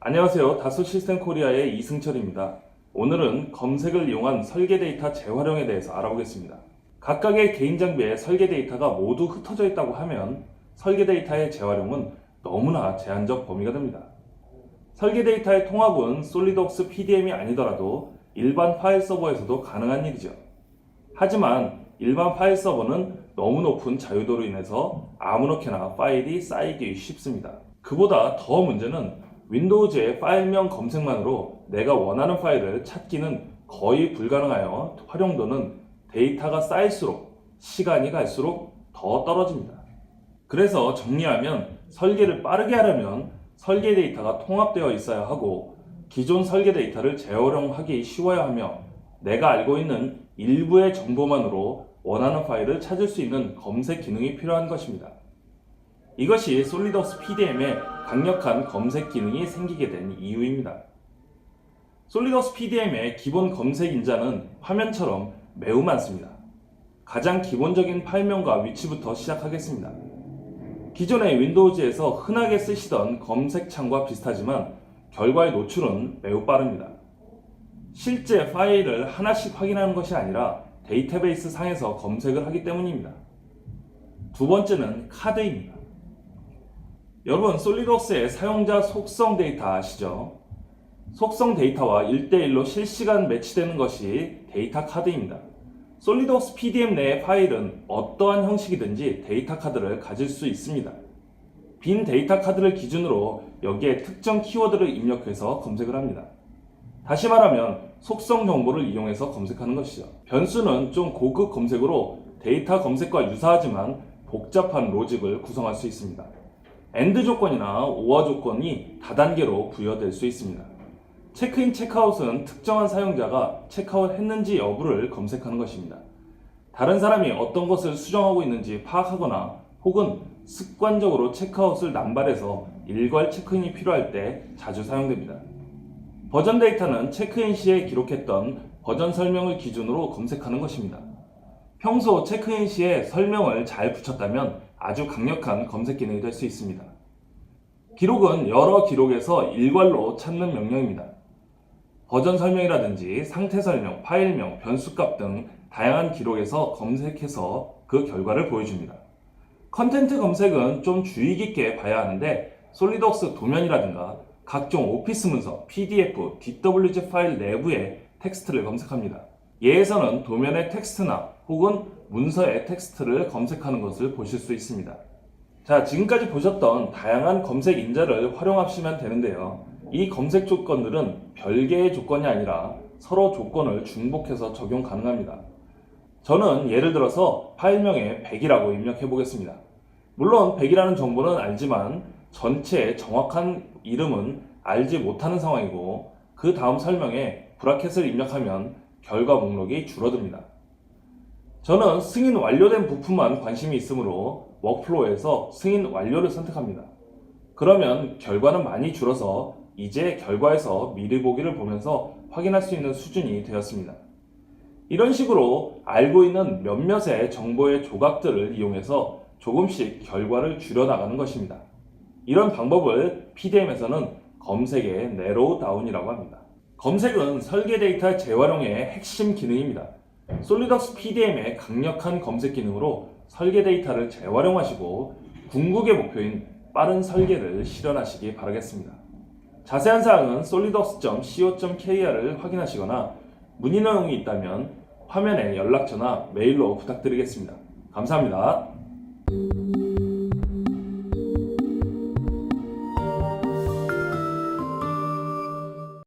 안녕하세요. 다수 시스템 코리아의 이승철입니다. 오늘은 검색을 이용한 설계 데이터 재활용에 대해서 알아보겠습니다. 각각의 개인 장비에 설계 데이터가 모두 흩어져 있다고 하면 설계 데이터의 재활용은 너무나 제한적 범위가 됩니다. 설계 데이터의 통합은 솔리드웍스 PDM이 아니더라도 일반 파일 서버에서도 가능한 일이죠. 하지만 일반 파일 서버는 너무 높은 자유도로 인해서 아무렇게나 파일이 쌓이기 쉽습니다. 그보다 더 문제는 윈도우즈의 파일명 검색만으로 내가 원하는 파일을 찾기는 거의 불가능하여 활용도는 데이터가 쌓일수록 시간이 갈수록 더 떨어집니다. 그래서 정리하면 설계를 빠르게 하려면 설계 데이터가 통합되어 있어야 하고 기존 설계 데이터를 재활용하기 쉬워야 하며 내가 알고 있는 일부의 정보만으로 원하는 파일을 찾을 수 있는 검색 기능이 필요한 것입니다. 이것이 솔리드웍스 PDM에 강력한 검색 기능이 생기게 된 이유입니다. 솔리드웍스 PDM의 기본 검색 인자는 화면처럼 매우 많습니다. 가장 기본적인 파일명과 위치부터 시작하겠습니다. 기존의 윈도우즈에서 흔하게 쓰시던 검색창과 비슷하지만 결과의 노출은 매우 빠릅니다. 실제 파일을 하나씩 확인하는 것이 아니라 데이터베이스 상에서 검색을 하기 때문입니다. 두 번째는 카드입니다. 여러분, 솔리드웍스의 사용자 속성 데이터 아시죠? 속성 데이터와 1대1로 실시간 매치되는 것이 데이터 카드입니다. 솔리드웍스 PDM 내의 파일은 어떠한 형식이든지 데이터 카드를 가질 수 있습니다. 빈 데이터 카드를 기준으로 여기에 특정 키워드를 입력해서 검색을 합니다. 다시 말하면 속성 정보를 이용해서 검색하는 것이죠. 변수는 좀 고급 검색으로 데이터 검색과 유사하지만 복잡한 로직을 구성할 수 있습니다. 엔드 조건이나 오어 조건이 다단계로 부여될 수 있습니다. 체크인 체크아웃은 특정한 사용자가 체크아웃 했는지 여부를 검색하는 것입니다. 다른 사람이 어떤 것을 수정하고 있는지 파악하거나 혹은 습관적으로 체크아웃을 남발해서 일괄 체크인이 필요할 때 자주 사용됩니다. 버전 데이터는 체크인 시에 기록했던 버전 설명을 기준으로 검색하는 것입니다. 평소 체크인 시에 설명을 잘 붙였다면 아주 강력한 검색 기능이 될 수 있습니다. 기록은 여러 기록에서 일괄로 찾는 명령입니다. 버전 설명이라든지 상태 설명, 파일명, 변수값 등 다양한 기록에서 검색해서 그 결과를 보여줍니다. 컨텐트 검색은 좀 주의 깊게 봐야 하는데 솔리드웍스 도면이라든가 각종 오피스 문서, PDF, DWG 파일 내부의 텍스트를 검색합니다. 예에서는 도면의 텍스트나 혹은 문서의 텍스트를 검색하는 것을 보실 수 있습니다. 자, 지금까지 보셨던 다양한 검색 인자를 활용하시면 되는데요. 이 검색 조건들은 별개의 조건이 아니라 서로 조건을 중복해서 적용 가능합니다. 저는 예를 들어서 파일명에 100이라고 입력해 보겠습니다. 물론 100이라는 정보는 알지만 전체의 정확한 이름은 알지 못하는 상황이고 그 다음 설명에 브라켓을 입력하면 결과 목록이 줄어듭니다. 저는 승인 완료된 부품만 관심이 있으므로 워크플로우에서 승인 완료를 선택합니다. 그러면 결과는 많이 줄어서 이제 결과에서 미리 보기를 보면서 확인할 수 있는 수준이 되었습니다. 이런 식으로 알고 있는 몇몇의 정보의 조각들을 이용해서 조금씩 결과를 줄여나가는 것입니다. 이런 방법을 PDM에서는 검색의 내로우 다운이라고 합니다. 검색은 설계 데이터 재활용의 핵심 기능입니다. 솔리덕스 PDM의 강력한 검색 기능으로 설계 데이터를 재활용하시고 궁극의 목표인 빠른 설계를 실현하시기 바라겠습니다. 자세한 사항은 solidworks.co.kr을 확인하시거나 문의 내용이 있다면 화면에 연락처나 메일로 부탁드리겠습니다. 감사합니다.